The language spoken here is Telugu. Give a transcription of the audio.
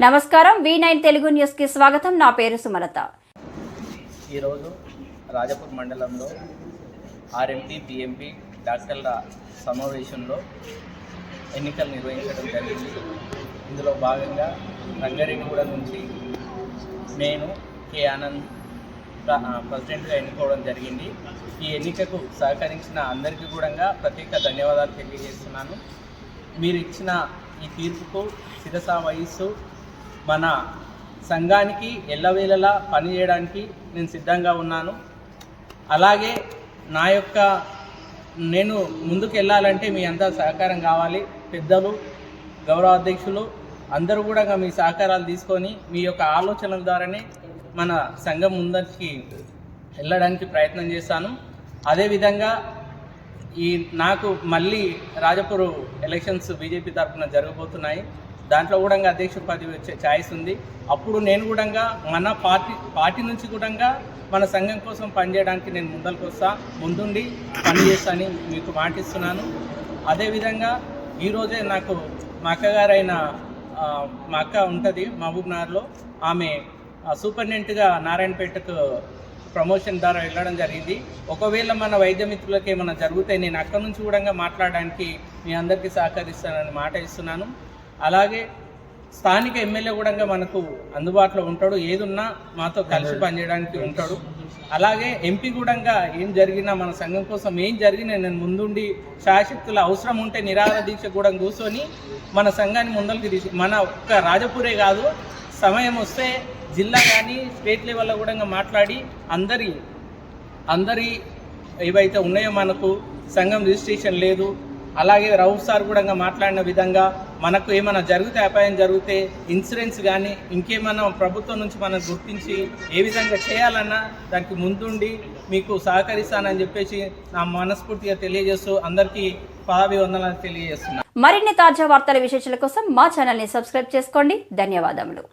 నమస్కారం వి నైన్ తెలుగు న్యూస్కి స్వాగతం. నా పేరు సుమలత. ఈరోజు రాజపూర్ మండలంలో ఆర్ఎంపీ పిఎంపీ డాక్టర్ల సమావేశంలో ఎన్నికలు నిర్వహించడం జరిగింది. ఇందులో భాగంగా రంగారెడ్డిగూడ నుంచి నేను కె ఆనంద్ ప్ర- ప్రెసిడెంట్గా ఎన్నుకోవడం జరిగింది. ఈ ఎన్నికకు సహకరించిన అందరికీ కూడా ప్రత్యేక ధన్యవాదాలు తెలియజేస్తున్నాను. మీరు ఇచ్చిన ఈ తీర్పుకు శిరసా వయస్సు మన సంఘానికి ఎల్లవేళలా పనిచేయడానికి నేను సిద్ధంగా ఉన్నాను. అలాగే నా యొక్క నేను ముందుకు వెళ్ళాలంటే మీ అంతా సహకారం కావాలి. పెద్దలు గౌరవ అధ్యక్షులు అందరూ కూడా మీ సహకారాలు తీసుకొని మీ యొక్క ఆలోచనల ద్వారానే మన సంఘం ముందరికి వెళ్ళడానికి ప్రయత్నం చేస్తాను. అదేవిధంగా ఈ నాకు మళ్ళీ రాజపూర్ ఎలక్షన్స్ బీజేపీ తరఫున జరగబోతున్నాయి. దాంట్లో కూడా అధ్యక్ష ఉపాధి వచ్చే ఛాయిస్ ఉంది. అప్పుడు నేను కూడా మన పార్టీ పార్టీ నుంచి కూడా మన సంఘం కోసం పనిచేయడానికి నేను ముందరికి వస్తా ముందుండి పనిచేస్తానని మీకు మాటిస్తున్నాను. అదేవిధంగా ఈరోజే నాకు మా అక్కగారైన మా అక్క ఉంటుంది మహబూబ్ నగర్లో. ఆమె ఆ, సూపరింటెండెంట్గా నారాయణపేటకు ప్రమోషన్ ద్వారా వెళ్ళడం జరిగింది. ఒకవేళ మన వైద్య మిత్రులకి ఏమైనా జరిగితే నేను అక్కడ నుంచి కూడా మాట్లాడడానికి మీ అందరికీ సహకరిస్తానని మాట ఇస్తున్నాను. అలాగే స్థానిక ఎమ్మెల్యే కూడా మనకు అందుబాటులో ఉంటాడు. ఏదున్నా మాతో కలిసి పనిచేయడానికి ఉంటాడు. అలాగే ఎంపీ కూడా ఏం జరిగినా మన సంఘం కోసం ఏం జరిగినా నేను ముందుండి శాశక్తుల అవసరం ఉంటే నిరాహార దీక్ష కూడా కూర్చొని మన సంఘాన్ని ముందరికి తీసి మన ఒక్క రాజపూరే కాదు సమయం వస్తే జిల్లా కానీ స్టేట్ లెవెల్లో కూడా మాట్లాడి అందరి అందరి ఏవైతే ఉన్నాయో మనకు సంఘం రిజిస్ట్రేషన్ లేదు అలాగే రౌఫ్ సార్ కూడా మాట్లాడిన విధంగా మనకు ఏమైనా జరిగితే అపాయం జరిగితే ఇన్సూరెన్స్ కానీ ఇంకేమైనా ప్రభుత్వం నుంచి మనం గుర్తించి ఏ విధంగా చేయాలన్నా దానికి ముందుండి మీకు సహకరిస్తానని చెప్పేసి నా మనస్ఫూర్తిగా తెలియజేస్తూ అందరికీ పాదాభివందనాలు తెలియజేస్తున్నాను మరిన్ని తాజా వార్తల విశేషాల కోసం మా ఛానల్ని సబ్స్క్రైబ్ చేసుకోండి. ధన్యవాదములు.